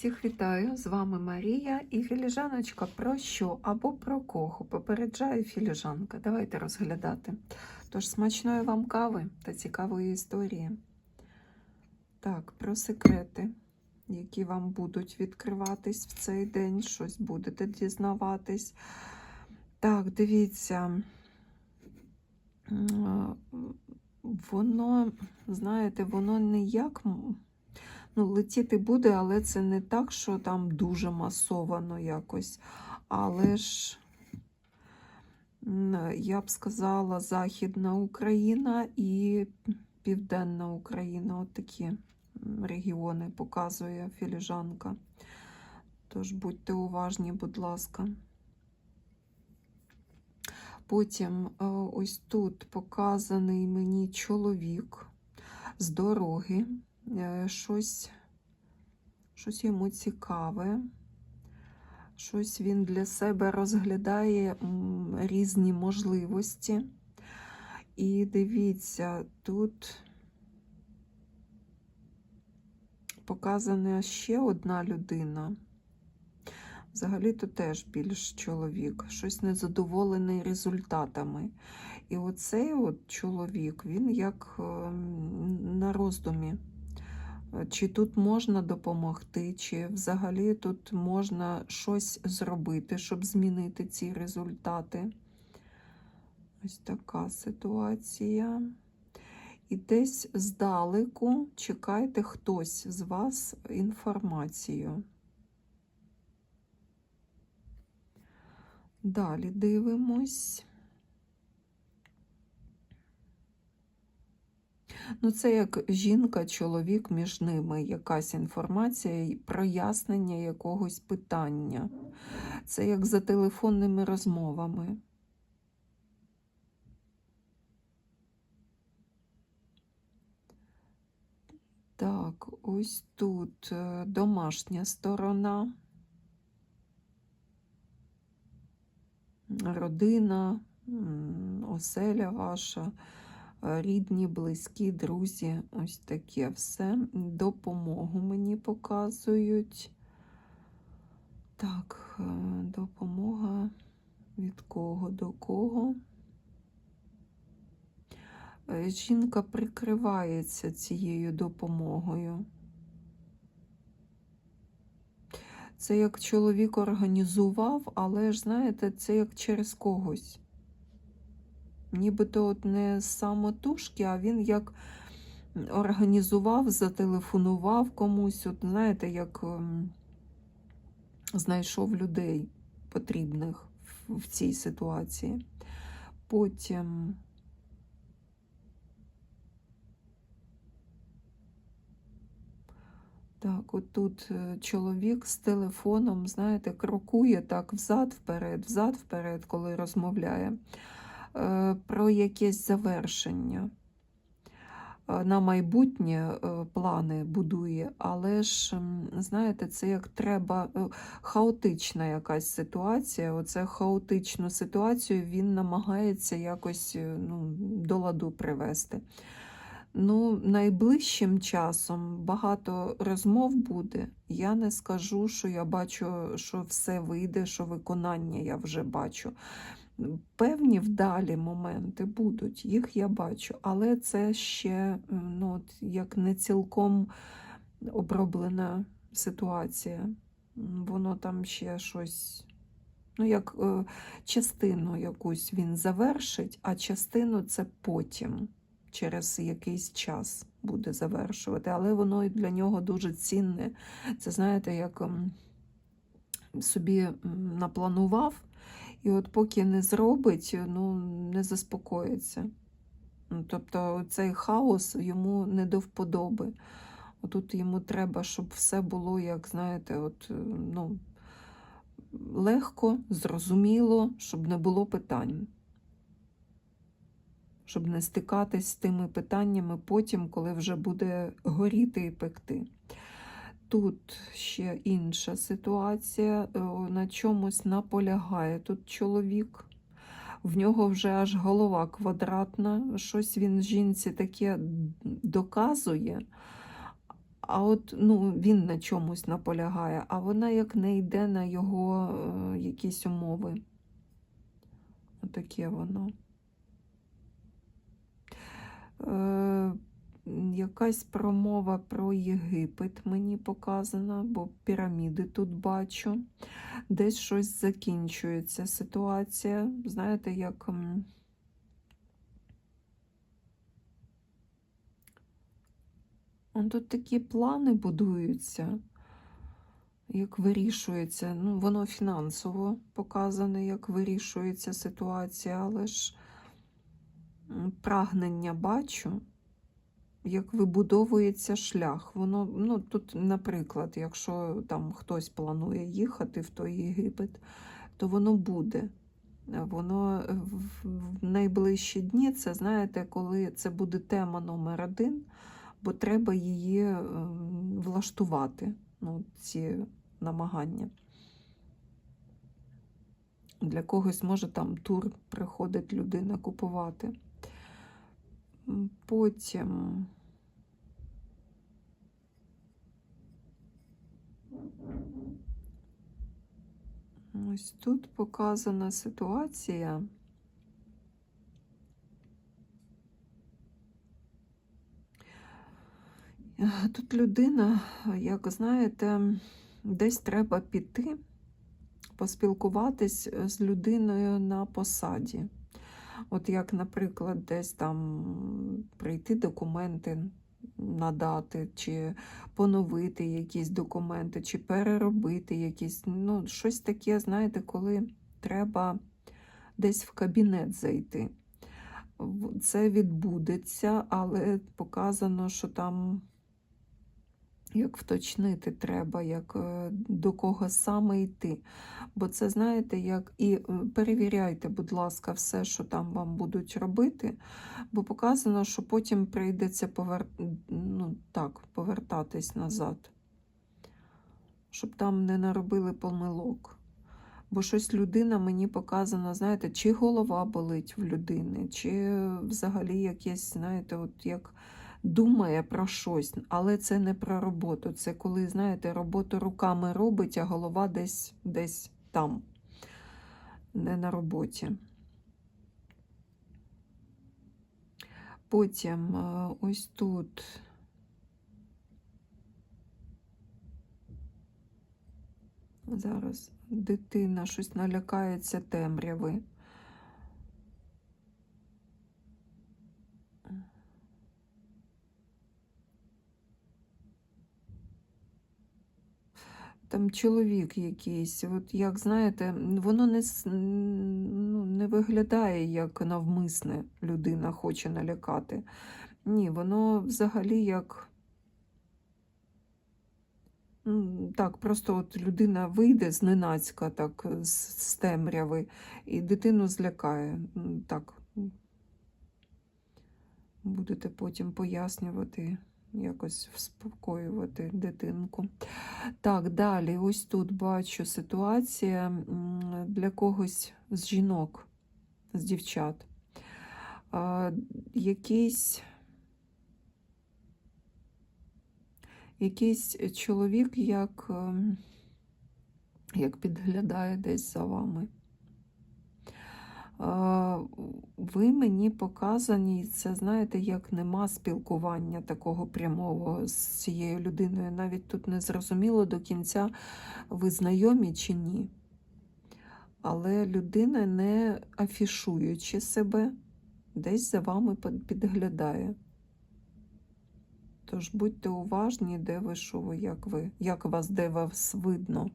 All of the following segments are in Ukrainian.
Всіх вітаю! З вами Марія і філіжаночка про що або про кого попереджає філіжанка. Давайте розглядати. Тож смачної вам кави та цікавої історії. Так, про секрети, які вам будуть відкриватись в цей день, щось будете дізнаватись. Так, дивіться. Воно, знаєте, воно не як ну, летіти буде, але це не так, що там дуже масовано якось. Але ж, я б сказала, Західна Україна і Південна Україна. От такі регіони показує філіжанка. Тож будьте уважні, будь ласка. Потім е, ось тут показаний мені чоловік з дороги. Е, Щось, щось йому цікаве. Щось він для себе розглядає різні можливості. І дивіться, тут показана ще одна людина. Взагалі-то теж більш чоловік, щось незадоволений результатами. І оцей от чоловік, він як ем, на роздумі. Чи тут можна допомогти, чи взагалі тут можна щось зробити, щоб змінити ці результати. Ось така ситуація. І десь здалеку чекайте хтось з вас інформацію. Далі дивимось. Ну, це як жінка, чоловік між ними, якась інформація, і прояснення якогось питання. Це як за телефонними розмовами. Так, ось тут е, домашня сторона. родина, оселя ваша, рідні, близькі, друзі, ось таке все. Допомогу мені показують. Так, е, допомога від кого до кого. Е, Жінка прикривається цією допомогою. Це як чоловік організував, але ж, знаєте, це як через когось. Нібито от не самотужки, а він як організував, зателефонував комусь, от знаєте, як ем, знайшов людей потрібних в, цій ситуації. Потім. Так, от тут е, чоловік з телефоном, знаєте, крокує так взад-вперед, взад-вперед, коли розмовляє, про якесь завершення. Е, На майбутнє е, плани будує, але ж, знаєте, це як треба е, хаотична якась ситуація. Оце хаотичну ситуацію він намагається якось е, ну, до ладу привести. Ну, найближчим часом багато розмов буде. Я не скажу, що я бачу, що все вийде, що виконання я вже бачу. Певні вдалі моменти будуть, їх я бачу, але це ще ну, от, як не цілком оброблена ситуація. Воно там ще щось. Ну, як е, частину якусь він завершить, а частину це потім через якийсь час буде завершувати, але воно для нього дуже цінне. Це, знаєте, як собі напланував, і от поки не зробить, ну, не заспокоїться. Ну, Тобто цей хаос йому не до вподоби. Отут йому треба, щоб все було, як знаєте, от, е, ну, легко, зрозуміло, щоб не було питань щоб не стикатись з тими питаннями потім, коли вже буде горіти і пекти. Тут ще інша ситуація, е, на чомусь наполягає тут чоловік. В нього вже аж голова квадратна, щось він жінці таке доказує, А от ну, він на чомусь наполягає, а вона як не йде на його е, якісь умови. Отаке воно. Е, якась промова про Єгипет мені показана, бо піраміди тут бачу. Десь щось закінчується ситуація. Знаєте, як. тут такі плани будуються, як вирішується. Ну, воно фінансово показане, як вирішується ситуація, але ж прагнення бачу, як вибудовується шлях. Воно, ну, тут, наприклад, якщо там хтось планує їхати в той Єгипет, то воно буде. Е, Воно в в найближчі дні, це знаєте, коли це буде тема номер один, бо треба її е, влаштувати, ну, ці намагання. Для когось може там тур приходить людина купувати. Потім. Ось тут показана ситуація. Тут людина, як знаєте, десь треба піти, поспілкуватись з людиною на посаді. От як, наприклад, десь там прийти документи надати, чи поновити якісь документи, чи переробити якісь, ну, щось таке, знаєте, коли треба десь в кабінет зайти. Це відбудеться, але показано, що там як вточнити треба, як е, до кого саме йти. Бо це, знаєте, як і е, перевіряйте, будь ласка, все, що там вам будуть робити, бо показано, що потім прийдеться повер... ну, так, повертатись назад, щоб там не наробили помилок. Бо щось людина мені показана, знаєте, чи голова болить в людини, чи взагалі якесь, знаєте, от як думає про щось, але це не про роботу. Це коли, знаєте, роботу руками робить, а голова десь, десь там, не на роботі. Потім е, ось тут. Зараз дитина щось налякається темряви. Там чоловік якийсь, от як знаєте, воно не, ну, не виглядає як навмисне людина хоче налякати. Ні, воно взагалі як. Ну, Так, просто от людина вийде зненацька, так, з, з темряви, і дитину злякає. Так. Будете потім пояснювати, якось вспокоювати дитинку. Так, далі, ось тут бачу ситуація для когось з жінок, з дівчат. А, Якийсь, якийсь чоловік, як, ем, як підглядає десь за вами. Ви мені показані, це знаєте, як нема спілкування такого прямого з цією людиною. Навіть тут не зрозуміло до кінця, ви знайомі чи ні. Але людина, не афішуючи себе, десь за вами підглядає. Тож будьте уважні, де ви, що ви, як ви, як вас, де вас видно.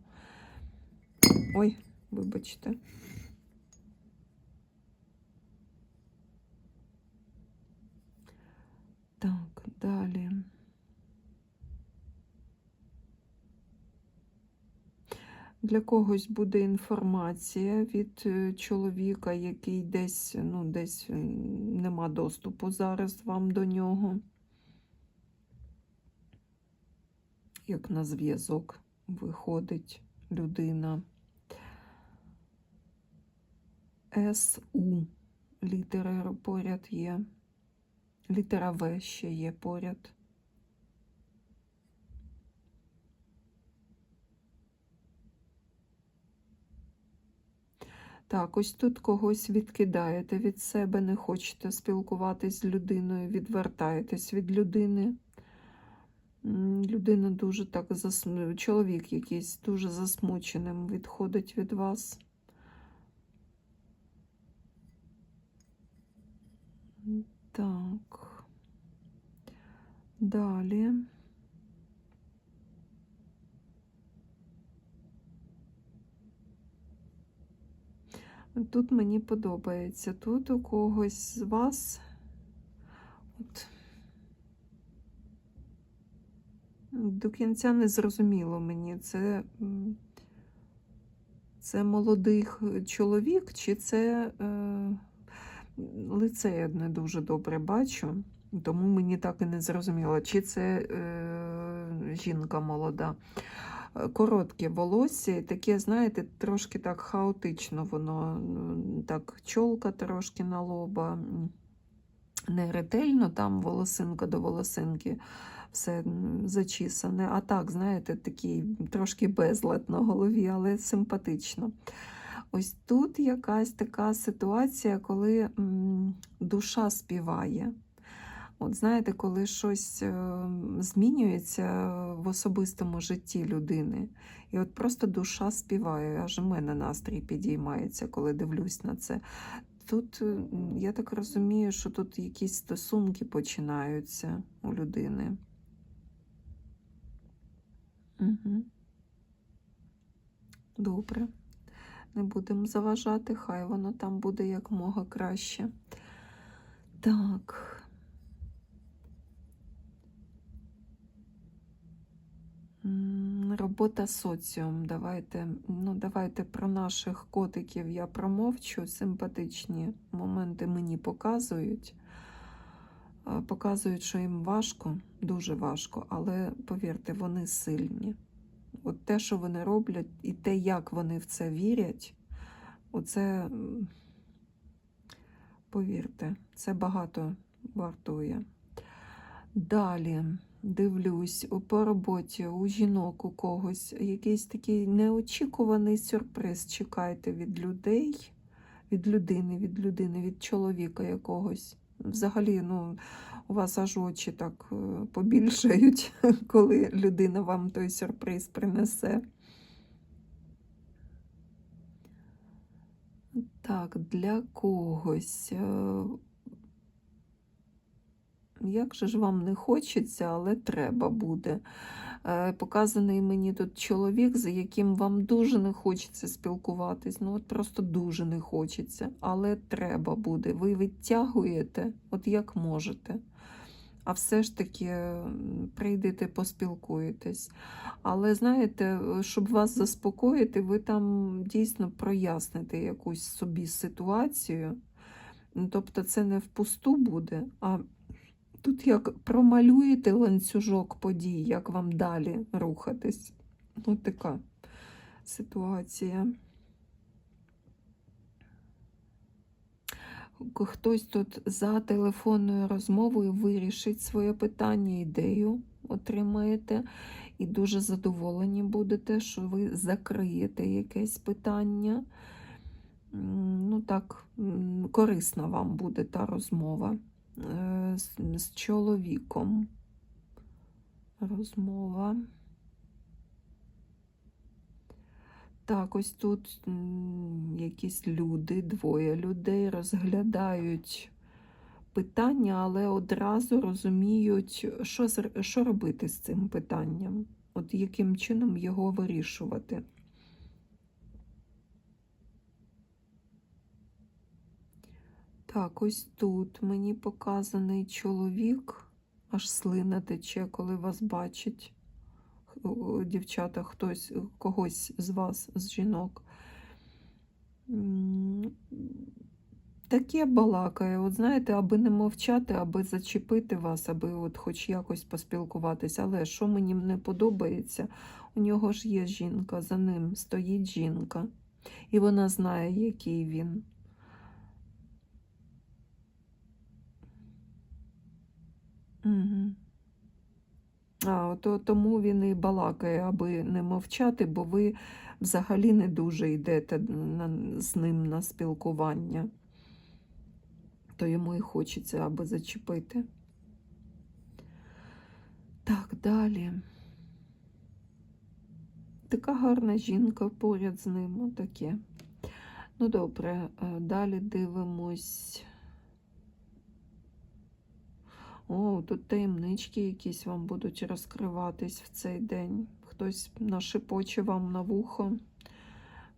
Ой, вибачте. Так, далі. Для когось буде інформація від е, чоловіка, який десь, ну, десь нема доступу зараз вам до нього. Як на зв'язок виходить людина. СУ. Літери поряд є літера В ще є поряд. Так, ось тут когось відкидаєте від себе, не хочете спілкуватись з людиною, відвертаєтесь від людини. Людина дуже так засму... чоловік якийсь дуже засмученим відходить від вас. Так. Далі. Тут мені подобається. Тут у когось з вас. От, до кінця не зрозуміло мені, це, це молодий чоловік, чи це е, лице я не дуже добре бачу, тому мені так і не зрозуміло, чи це е, жінка молода. Е, Коротке волосся, і таке, знаєте, трошки так хаотично воно, так, чолка трошки на лоба. Не ретельно там волосинка до волосинки все зачісане, а так, знаєте, такий трошки безлад на голові, але симпатично. Ось тут якась така ситуація, коли душа співає. От знаєте, коли щось е, змінюється в особистому житті людини, і от просто душа співає, аж у мене настрій підіймається, коли дивлюсь на це. Тут, е, я так розумію, що тут якісь стосунки починаються у людини. Угу. Добре. Не будемо заважати, хай воно там буде якмога краще. Так. Робота соціум. Давайте, ну, давайте про наших котиків я промовчу. Симпатичні моменти мені показують. Е, Показують, що їм важко, дуже важко, але повірте, вони сильні. От те, що вони роблять, і те, як вони в це вірять, оце, повірте, це багато вартує. Далі дивлюсь по роботі у жінок у когось якийсь такий неочікуваний сюрприз чекайте від людей, від людини, від людини, від чоловіка якогось. Взагалі, ну, у вас аж очі так е, побільшають, коли людина вам той сюрприз принесе. Так, для когось. е, Як же ж вам не хочеться, але треба буде. Е, Показаний мені тут чоловік, з яким вам дуже не хочеться спілкуватись. Ну, от просто дуже не хочеться, але треба буде. Ви відтягуєте, от як можете. А все ж таки прийдете, поспілкуєтесь. Але знаєте, щоб вас заспокоїти, ви там дійсно проясните якусь собі ситуацію. Тобто це не впусту буде, а тут як промалюєте ланцюжок подій, як вам далі рухатись. Ну, така ситуація. Хтось тут за телефонною розмовою вирішить своє питання, ідею отримаєте, і дуже задоволені будете, що ви закриєте якесь питання. Ну так, корисна вам буде та розмова з, з чоловіком. Розмова. Так, ось тут якісь люди, двоє людей розглядають питання, але одразу розуміють, що, що робити з цим питанням, от яким чином його вирішувати. Так, ось тут мені показаний чоловік, аж слина тече, коли вас бачить. Дівчата, хтось, когось з вас, з жінок. Таке балакає, от знаєте, аби не мовчати, аби зачепити вас, аби от хоч якось поспілкуватися. Але що мені не подобається, у нього ж є жінка, за ним стоїть жінка, і вона знає, який він. Угу. А, то, тому він і балакає, аби не мовчати, бо ви взагалі не дуже йдете на, з ним на спілкування. То йому і хочеться, аби зачепити. Так, далі. Така гарна жінка поряд з ним, отаке. Ну, добре, е, далі дивимось. О, тут таємнички якісь вам будуть розкриватись в цей день. Хтось нашепоче вам на вухо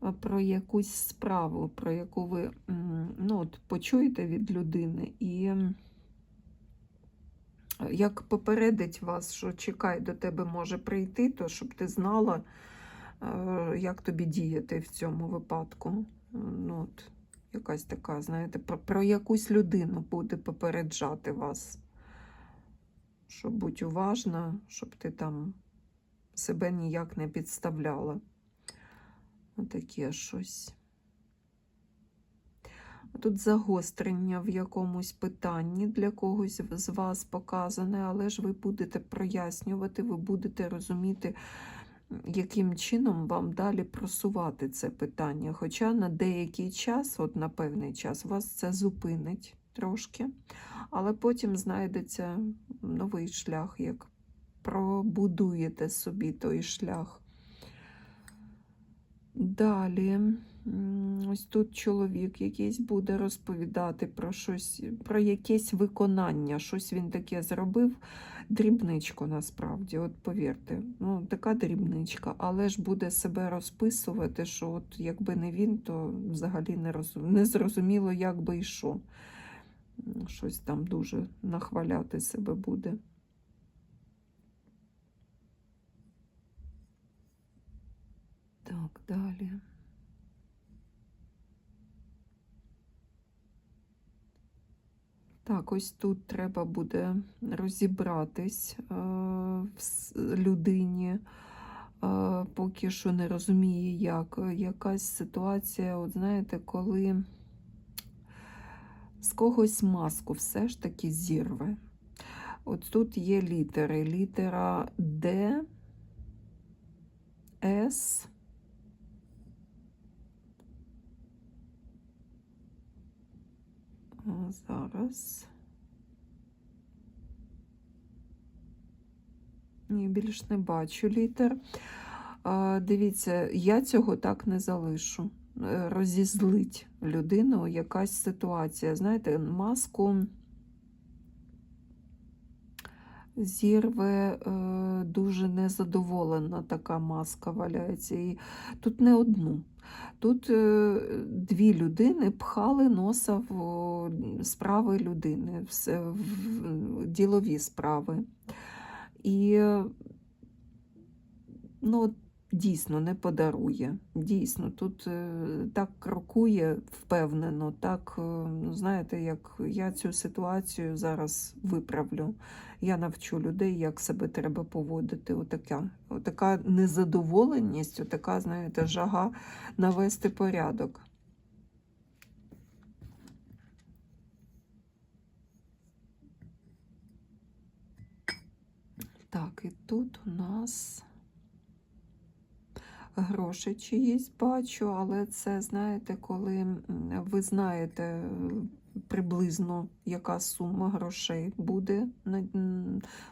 е, про якусь справу, про яку ви ну, от, почуєте від людини, і як попередить вас, що чекай, до тебе може прийти, то щоб ти знала, е, як тобі діяти в цьому випадку. Ну, от, якась така, знаєте, про, про якусь людину буде попереджати вас. Щоб будь уважна, щоб ти там себе ніяк не підставляла. Отаке щось. Тут загострення в якомусь питанні для когось з вас показане, але ж ви будете прояснювати, ви будете розуміти, яким чином вам далі просувати це питання. Хоча на деякий час, от на певний час, вас це зупинить трошки, але потім знайдеться новий шлях, як пробудуєте собі той шлях. Далі, ось тут чоловік якийсь буде розповідати про щось, про якесь виконання, щось він таке зробив. Дрібничку насправді, от повірте, ну така дрібничка, але ж буде себе розписувати, що от якби не він, то взагалі не, розум... не зрозуміло, як би що. Щось там дуже нахваляти себе буде. Так, далі. Так, ось тут треба буде розібратись е, в людині, е, поки що не розуміє, як. Якась ситуація, от знаєте, коли з когось маску все ж таки зірве. От тут є літери. Літера Д, С. Зараз. Ні, більш не бачу літер. Дивіться, я цього так не залишу. Е, Розізлить людину якась ситуація. Знаєте, маску зірве е, дуже незадоволена така маска валяється. І тут не одну. Тут е, дві людини пхали носа в справи людини, в ділові справи. І ну, дійсно не подарує. Дійсно, тут е, так крокує впевнено, так, е, ну, знаєте, як я цю ситуацію зараз виправлю. Я навчу людей, як себе треба поводити. Отака, отака незадоволеність, отака, знаєте, жага навести порядок. Так, і тут у нас гроші чиїсь бачу, але це, знаєте, коли ви знаєте е, приблизно, яка сума грошей буде,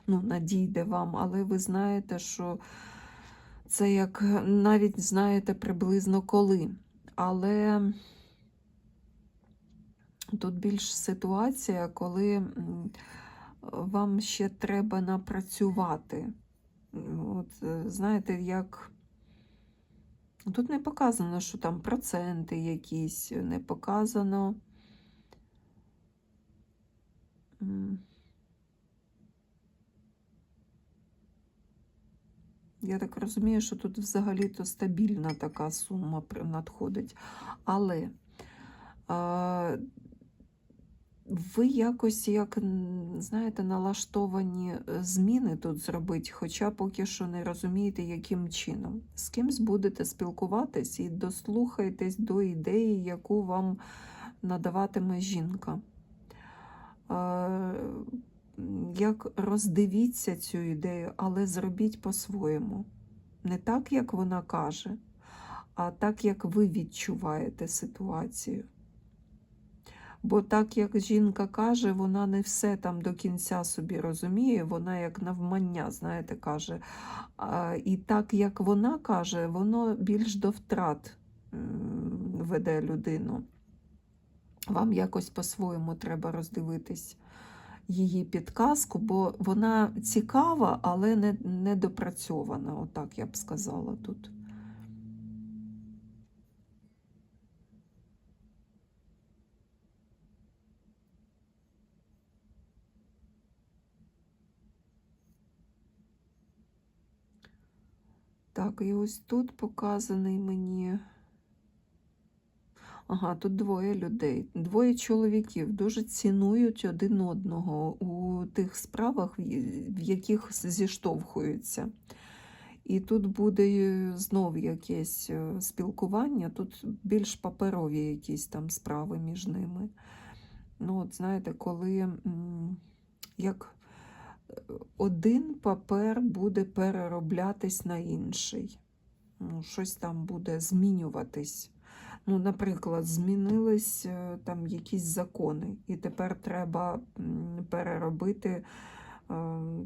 ну, надійде вам, але ви знаєте, що це як навіть знаєте приблизно коли. Але тут більш ситуація, коли вам ще треба напрацювати. От, е, знаєте, як. Тут не показано, що там проценти якісь, не показано. Я так розумію, що тут взагалі-то стабільна така сума надходить. Але ви якось, як, знаєте, налаштовані е, зміни тут зробити, хоча поки що не розумієте, яким чином. З кимсь будете спілкуватись і дослухайтесь до ідеї, яку вам надаватиме жінка. Е, як роздивіться цю ідею, але зробіть по-своєму. Не так, як вона каже, а так, як ви відчуваєте ситуацію. Бо так, як жінка каже, вона не все там до кінця собі розуміє, вона як навмання, знаєте, каже. І так, як вона каже, воно більш до втрат веде людину. Вам якось по-своєму треба роздивитись її підказку, бо вона цікава, але не, не допрацьована, отак я б сказала тут. Так, і ось тут показаний мені. Ага, тут двоє людей, двоє чоловіків дуже цінують один одного у тих справах, в яких зіштовхуються. І тут буде знов якесь е, спілкування, тут більш паперові якісь там справи між ними. Ну, от знаєте, коли як один папер буде перероблятись на інший, ну, щось там буде змінюватись. Ну, наприклад, змінились е, там якісь закони, і тепер треба переробити е,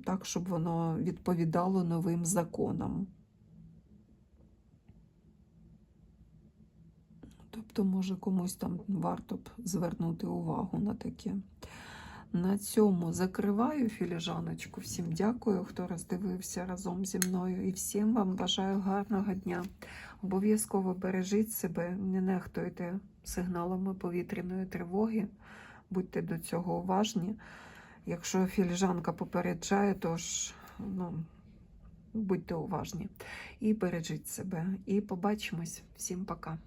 так, щоб воно відповідало новим законам. Тобто, може, комусь там варто б звернути увагу на таке. На цьому закриваю філіжаночку. Всім дякую, хто роздивився разом зі мною. І всім вам бажаю гарного дня. Обов'язково бережіть себе, не нехтуйте сигналами повітряної тривоги, будьте до цього уважні. Якщо філіжанка попереджає, то ж ну, будьте уважні і бережіть себе. І побачимось. Всім пока.